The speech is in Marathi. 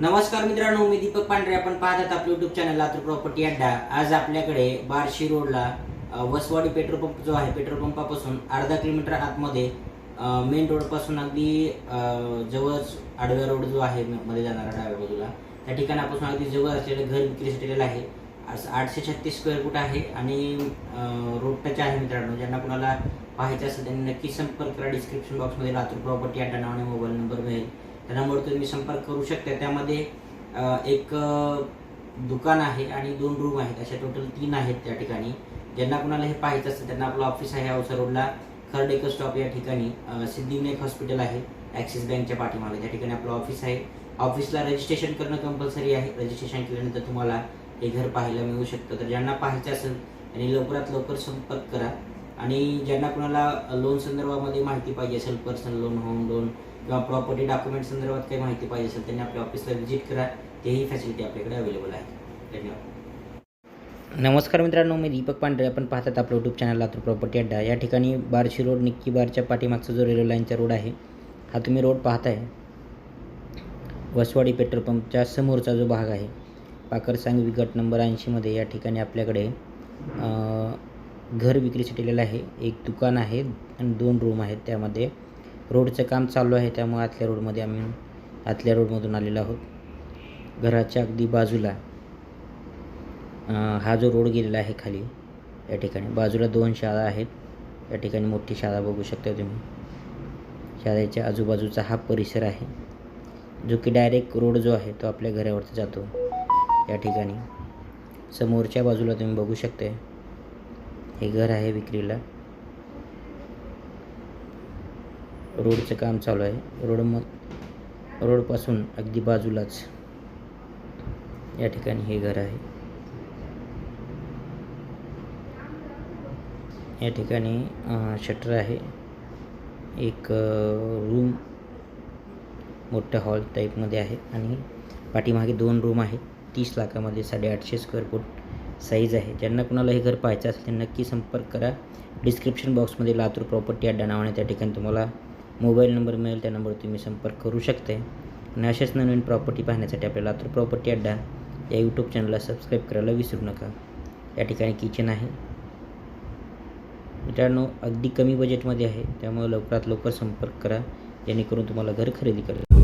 नमस्कार मित्रांनो मी दीपक पांढरे. आपण पाहत आहात आपलं युट्यूब चॅनल लातूर प्रॉपर्टी अड्डा. आज आपल्याकडे बार्शी रोडला वसवाडी पेट्रोल पंप जो आहे पेट्रोल पंपापासून अर्धा किलोमीटर आतमध्ये मेन रोडपासून अगदी जवळच आडव्या रोड जो आहे मध्ये जाणारा डाव्या बाजूला. त्या ठिकाणापासून अगदी जवळ असलेलं घर विक्रीसाठी आहे. आज आठशे छत्तीस स्क्वेअर फूट आहे आणि रोड टच आहे मित्रांनो. ज्यांना कुणाला पाहायचं असेल त्यांनी नक्की संपर्क करा. डिस्क्रिप्शन बॉक्समध्ये लातूर प्रॉपर्टी अड्डा नावाने मोबाईल नंबर मिळेल. त्यामुळे तुम्ही संपर्क करू शकता. त्यामध्ये एक दुकान आहे आणि दोन रूम आहेत. अशा टोटल तीन आहेत त्या ठिकाणी. ज्यांना कुणाला हे पाहायचं असेल त्यांना आपलं ऑफिस आहे औसा रोडला खर्डेकर स्टॉप या ठिकाणी. सिद्धिविनायक हॉस्पिटल आहे ॲक्सिस बँकच्या पाठीमागे. त्या ठिकाणी आपलं ऑफिस आहे. ऑफिसला रजिस्ट्रेशन करणं कंपल्सरी आहे. रजिस्ट्रेशन केल्यानंतर तुम्हाला हे घर पाहायला मिळू शकतं. तर ज्यांना पाहायचं असेल आणि लवकरात लवकर संपर्क करा. आणि ज्यांना कुणाला लोन संदर्भामध्ये माहिती पाहिजे असेल पर्सनल लोन होम लोन किंवा प्रॉपर्टी डॉक्युमेंट संदर्भात काही माहिती पाहिजे असेल त्यांनी आपल्या ऑफिसला व्हिजिट करा. तेही फॅसिलिटी आपल्याकडे अवेलेबल आहे. धन्यवाद. नमस्कार मित्रांनो मी दीपक पांढरे. आपण पाहतात आपलं यूट्यूब चॅनल लातूर प्रॉपर्टी अड्डा. या ठिकाणी बारशी रोड निक्की बारच्या पाठीमागचा जो रेल्वे लाईनचा रोड आहे हा तुम्ही रोड पाहताय. वसवाडी पेट्रोल पंपच्या समोरचा जो भाग आहे पाकरसांग गट नंबर ऐंशीमध्ये या ठिकाणी आपल्याकडे घर विक्रीसाठी दिलेलं आहे. एक दुकान आहे आणि दोन रूम आहेत. त्यामध्ये रोडचं काम चालू आहे त्यामुळे आतल्या रोडमध्ये आम्ही आतल्या रोडमधून आलेलो आहोत. घराच्या अगदी बाजूला हा जो रोड गेलेला आहे खाली या ठिकाणी बाजूला दोन शाळा आहेत. या ठिकाणी मोठी शाळा बघू शकता तुम्ही. शाळेच्या आजूबाजूचा हा परिसर आहे जो की डायरेक्ट रोड जो आहे तो आपल्या घरावरती जातो. या ठिकाणी समोरच्या बाजूला तुम्ही बघू शकता हे घर आहे विक्रीला. रोडचं काम चालू आहे. रोड म रोडपासून अगदी बाजूलाच या ठिकाणी हे घर आहे. या ठिकाणी शटर आहे. एक रूम मोठ्या हॉल टाईपमध्ये आहे आणि पाठीमागे दोन रूम आहेत. तीस लाखामध्ये साडेआठशे स्क्वेअर फूट साईज आहे. ज्यांना कुणाला हे घर पाहायचं असेल त्यांनी नक्की संपर्क करा. डिस्क्रिप्शन बॉक्समध्ये लातूर प्रॉपर्टी अड्डा नावाने त्या ठिकाणी तुम्हाला मोबाईल नंबर मिळेल त्या नंबरवर तुम्ही संपर्क करू शकते. आणि अशाच नवीन प्रॉपर्टी पाहण्यासाठी आपल्या लातूर प्रॉपर्टी अड्डा या यूट्यूब चॅनलला सबस्क्राईब करायला विसरू नका. या ठिकाणी किचन आहे. मित्रांनो अगदी कमी बजेटमध्ये आहे त्यामुळे लवकरात लवकर संपर्क करा जेणेकरून तुम्हाला घर खरेदी करेल